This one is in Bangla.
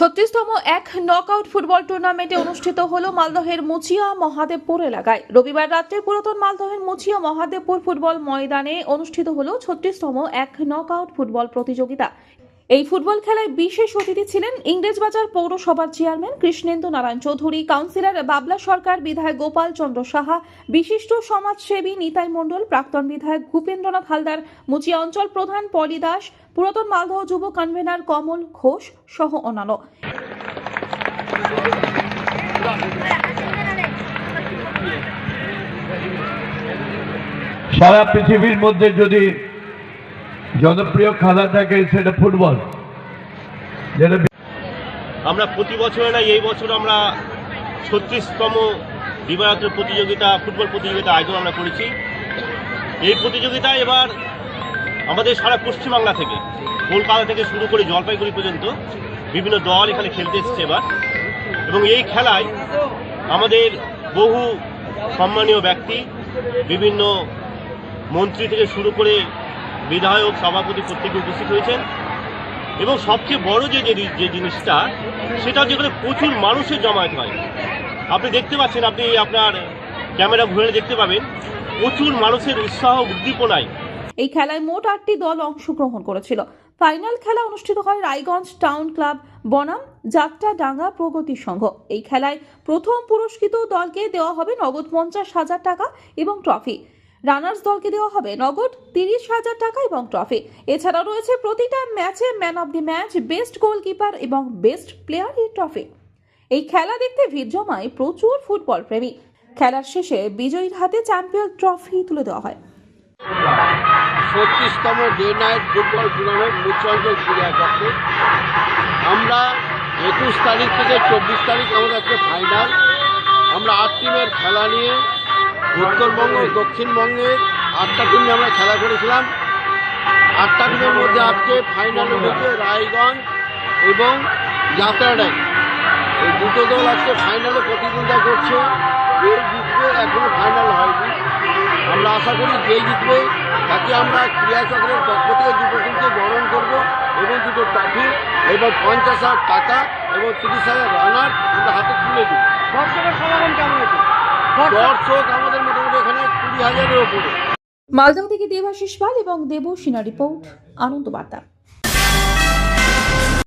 ছত্রিশতম এক নকআউট ফুটবল টুর্নামেন্টে অনুষ্ঠিত হল মালদহের মুচিয়া মহাদেবপুর এলাকায়। রবিবার রাত্রে পুরাতন মালদহের মুচিয়া মহাদেবপুর ফুটবল ময়দানে অনুষ্ঠিত হল ছত্রিশতম এক নকআউট ফুটবল প্রতিযোগিতা। এই ফুটবল খেলায় বিশেষ অতিথি ছিলেন ইংরেজবাজার পৌরসভার চেয়ারম্যান কৃষ্ণেন্দু নারায়ণ চৌধুরী, কাউন্সিলর বাবলা সরকার বিধায়ক গোপাল চন্দ্র সাহা, বিশিষ্ট সমাজসেবী নিতাই মণ্ডল, প্রাক্তন বিধায়ক ভূপেন্দ্রনাথ হালদার, মুচিয়া অঞ্চল প্রধান পলি দাস, পুরাতন মালদহ যুব কনভেনার কমল ঘোষ সহ অন্যান্য। সারা পৃথিবীর মধ্যে যদি জনপ্রিয় খেলা থাকে সেটা ফুটবল। আমরা প্রতি বছরে না, এই বছর আমরা ছত্রিশতম দিবারাত্র প্রতিযোগিতা, ফুটবল প্রতিযোগিতা আয়োজন আমরা করেছি। এই প্রতিযোগিতা এবার আমাদের সারা পশ্চিমবাংলা থেকে, কলকাতা থেকে শুরু করে জলপাইগুড়ি পর্যন্ত বিভিন্ন দল এখানে খেলতে এসেছে এবার। এবং এই খেলায় আমাদের বহু সম্মানীয় ব্যক্তি, বিভিন্ন মন্ত্রী থেকে শুরু করে বিধায়ক, সভাপতি প্রত্যেকে উপস্থিত হয়েছেন। এবং সবচেয়ে বড় যে যে- জিনিসটা, সেটা হচ্ছে এখানে প্রচুর মানুষের জমায়েত হয়। আপনি দেখতে পাচ্ছেন, আপনি আপনার ক্যামেরা ঘুরে দেখতে পাবেন, প্রচুর মানুষের উৎসাহ উদ্দীপনায়। এই খেলায় মোট আটটি দল অংশগ্রহণ করেছিল। ফাইনাল খেলা অনুষ্ঠিত হয় রায়গঞ্জ টাউন ক্লাব, বনাম, যাত্রা ডাঙ্গা প্রগতি সংঘ। এই খেলায় প্রথম পুরস্কৃত দলকে দেওয়া হবে নগদ পঞ্চাশ হাজার টাকা এবং ট্রফি। রানার্স দলকে দেওয়া হবে নগদ তিরিশ হাজার টাকা এবং ট্রফি। এছাড়া রয়েছে প্রতিটা ম্যাচে man of the match, best goalkeeper এবং বেস্ট প্লেয়ার এই ট্রফি। এই খেলা দেখতে ভিড় জমায় প্রচুর ফুটবল প্রেমী। খেলার শেষে বিজয়ীর হাতে চ্যাম্পিয়ন ট্রফি তুলে দেওয়া হয়। ছত্রিশতম ডে নাইট ফুটবল টুর্নামেন্ট মুখ্যাঞ্চল ক্রীড়াক্ষেত্রে আমরা একুশ তারিখ থেকে চব্বিশ তারিখ আমাদের একটা ফাইনাল আমরা আট টিমের খেলা নিয়ে উত্তরবঙ্গ ও দক্ষিণবঙ্গের আটটা টিম আমরা খেলা করেছিলাম। আটটা টিমের মধ্যে আজকে ফাইনালে উঠেছে রায়গঞ্জ এবং যাত্রাডাই এই দুটো দল আজকে ফাইনালে প্রতিদ্বন্দ্বিতা করছে। কে জিতবে এখনও ফাইনাল হয়নি। আমরা আশা করি যে জিতবে তাকে আমরা ক্রীড়া চক্রের পক্ষ থেকে দুটো টিমকে বরণ করব এবং দুটো ট্রফি এবং পঞ্চাশ হাজার টাকা এবং তিরিশ হাজার রানার আমরা হাতে তুলে দিই দর্শকের সমাগম কেমন হয়েছে? দর্শক আমাদের মোটামুটি মালদহ থেকে দেবাশিস পাল এবং দেব দেবসিনা রিপোর্ট আনন্দ বার্তা